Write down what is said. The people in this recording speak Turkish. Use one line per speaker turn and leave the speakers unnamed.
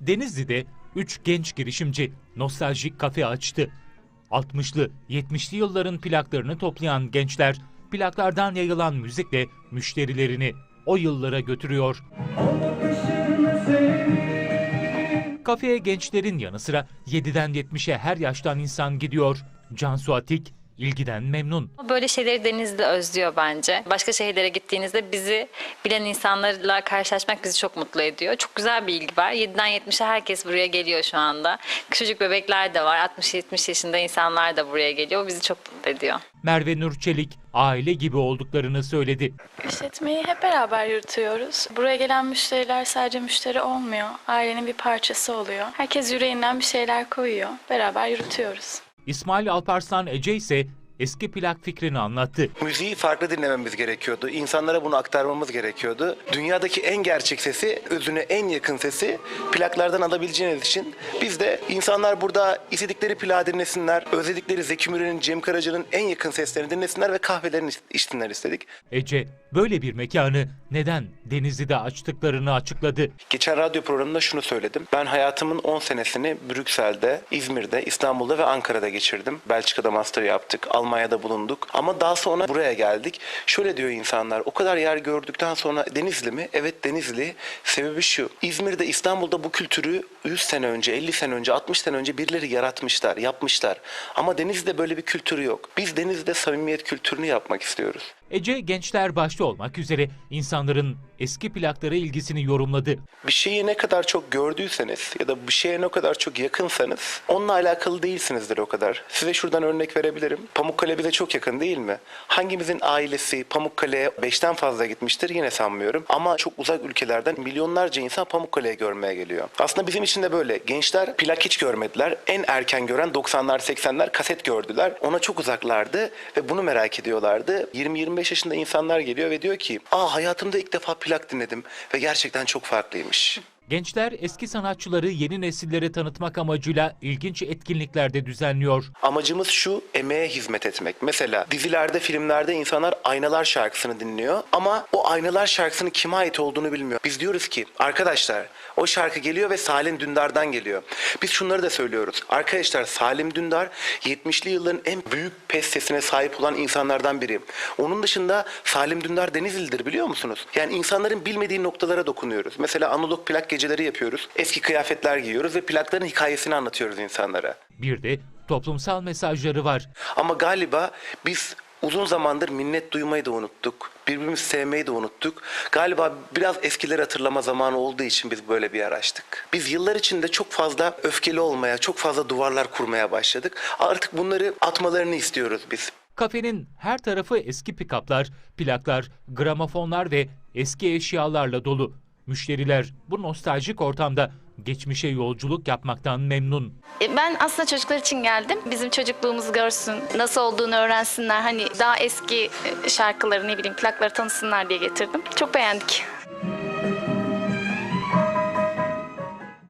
Denizli'de 3 genç girişimci nostaljik kafe açtı. 60'lı, 70'li yılların plaklarını toplayan gençler plaklardan yayılan müzikle müşterilerini o yıllara götürüyor. Kafeye gençlerin yanı sıra 7'den 70'e her yaştan insan gidiyor. Cansu Atik ilgiden memnun.
Böyle şeyleri Denizli özlüyor bence. Başka şehirlere gittiğinizde bizi bilen insanlarla karşılaşmak bizi çok mutlu ediyor. Çok güzel bir ilgi var. 7'den 70'e herkes buraya geliyor şu anda. Küçücük bebekler de var. 60-70 yaşında insanlar da buraya geliyor. Bu bizi çok mutlu ediyor.
Merve Nur Çelik aile gibi olduklarını söyledi.
İşletmeyi hep beraber yürütüyoruz. Buraya gelen müşteriler sadece müşteri olmuyor. Ailenin bir parçası oluyor. Herkes yüreğinden bir şeyler koyuyor. Beraber yürütüyoruz.
İsmail Alparslan Ece ise eski plak fikrini anlattı.
Müziği farklı dinlememiz gerekiyordu. İnsanlara bunu aktarmamız gerekiyordu. Dünyadaki en gerçek sesi, özüne en yakın sesi plaklardan alabileceğiniz için biz de insanlar burada istedikleri plağı dinlesinler, özledikleri Zeki Müren'in, Cem Karaca'nın en yakın seslerini dinlesinler ve kahvelerini içsinler istedik.
Ece böyle bir mekanı neden Denizli'de açtıklarını açıkladı.
Geçen radyo programında şunu söyledim. Ben hayatımın 10 senesini Brüksel'de, İzmir'de, İstanbul'da ve Ankara'da geçirdim. Belçika'da master yaptık, Almanya'da bulunduk. Ama daha sonra buraya geldik. Şöyle diyor insanlar, o kadar yer gördükten sonra Denizli mi? Evet Denizli. Sebebi şu, İzmir'de, İstanbul'da bu kültürü 100 sene önce, 50 sene önce, 60 sene önce birileri yaratmışlar, yapmışlar. Ama Denizli'de böyle bir kültürü yok. Biz Denizli'de samimiyet kültürünü yapmak istiyoruz.
Ece gençler başta olmak üzere insanların eski plaklara ilgisini yorumladı.
Bir şeyi ne kadar çok gördüyseniz ya da bir şeye ne kadar çok yakınsanız onunla alakalı değilsinizdir o kadar. Size şuradan örnek verebilirim. Pamukkale bize çok yakın değil mi? Hangimizin ailesi Pamukkale'ye 5'ten fazla gitmiştir yine sanmıyorum. Ama çok uzak ülkelerden milyonlarca insan Pamukkale'ye görmeye geliyor. Aslında bizim için de böyle. Gençler plak hiç görmediler. En erken gören 90'lar 80'ler kaset gördüler. Ona çok uzaklardı ve bunu merak ediyorlardı. 20-25 yaşında insanlar geliyor ve diyor ki aa hayatımda ilk defa plak dinledim ve gerçekten çok farklıymış.
Gençler eski sanatçıları yeni nesillere tanıtmak amacıyla ilginç etkinliklerde düzenliyor.
Amacımız şu emeğe hizmet etmek. Mesela dizilerde, filmlerde insanlar Aynalar şarkısını dinliyor ama o Aynalar şarkısının kime ait olduğunu bilmiyor. Biz diyoruz ki arkadaşlar o şarkı geliyor ve Salim Dündar'dan geliyor. Biz şunları da söylüyoruz. Arkadaşlar Salim Dündar 70'li yılların en büyük pes sesine sahip olan insanlardan biri. Onun dışında Salim Dündar Denizli'dir biliyor musunuz? Yani insanların bilmediği noktalara dokunuyoruz. Mesela analog plak geceleri yapıyoruz. Eski kıyafetler giyiyoruz ve plakların hikayesini anlatıyoruz insanlara.
Bir de toplumsal mesajları var.
Ama galiba biz uzun zamandır minnet duymayı da unuttuk. Birbirimizi sevmeyi de unuttuk. Galiba biraz eskileri hatırlama zamanı olduğu için biz böyle bir yer açtık. Biz yıllar içinde çok fazla öfkeli olmaya, çok fazla duvarlar kurmaya başladık. Artık bunları atmalarını istiyoruz biz.
Kafenin her tarafı eski pikaplar, plaklar, gramofonlar ve eski eşyalarla dolu. Müşteriler bu nostaljik ortamda geçmişe yolculuk yapmaktan memnun.
E, Ben aslında çocuklar için geldim. Bizim çocukluğumuzu görsün, nasıl olduğunu öğrensinler. Hani daha eski e, şarkıları ne bileyim plakları tanısınlar diye getirdim. Çok beğendik.